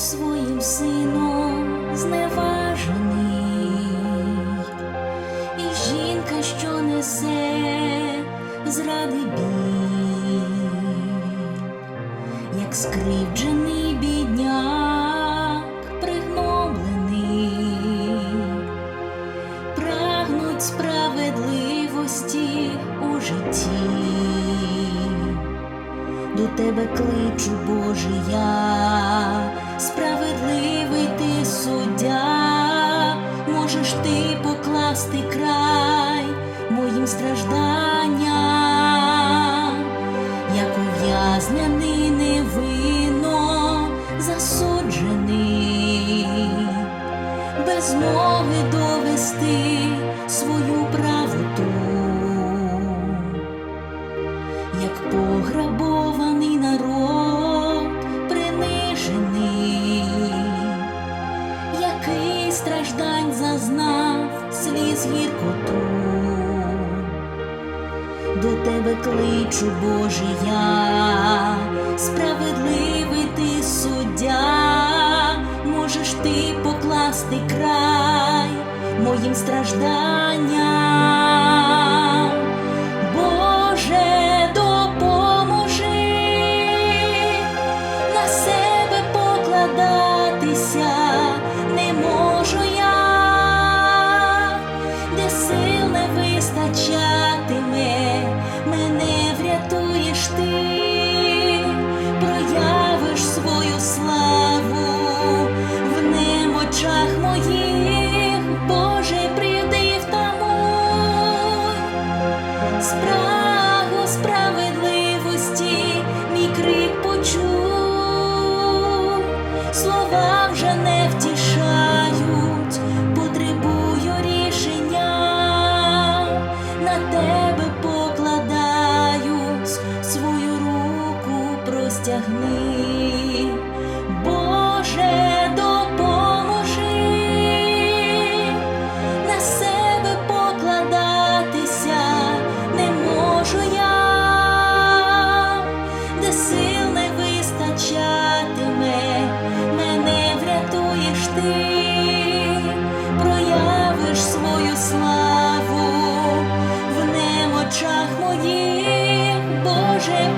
своїм сином зневажений, і жінка, що несе зради біль, як скривджений бідняк, пригноблений, прагнуть справедливості у житті до тебе кличу, Боже, я, справедливий ти суддя, можеш ти покласти край моїм стражданням, як ув'язнений невинно засуджений, без змоги довести свою правоту. Як пограбований сліз. До тебе кличу, Боже, я, справедливий ти суддя, можеш ти покласти край моїм стражданням. Крик слова вже не втішають, потребую рішення, на тебе покладаюсь, свою руку простягни, проявиш свою славу в немочах моїх, Боже,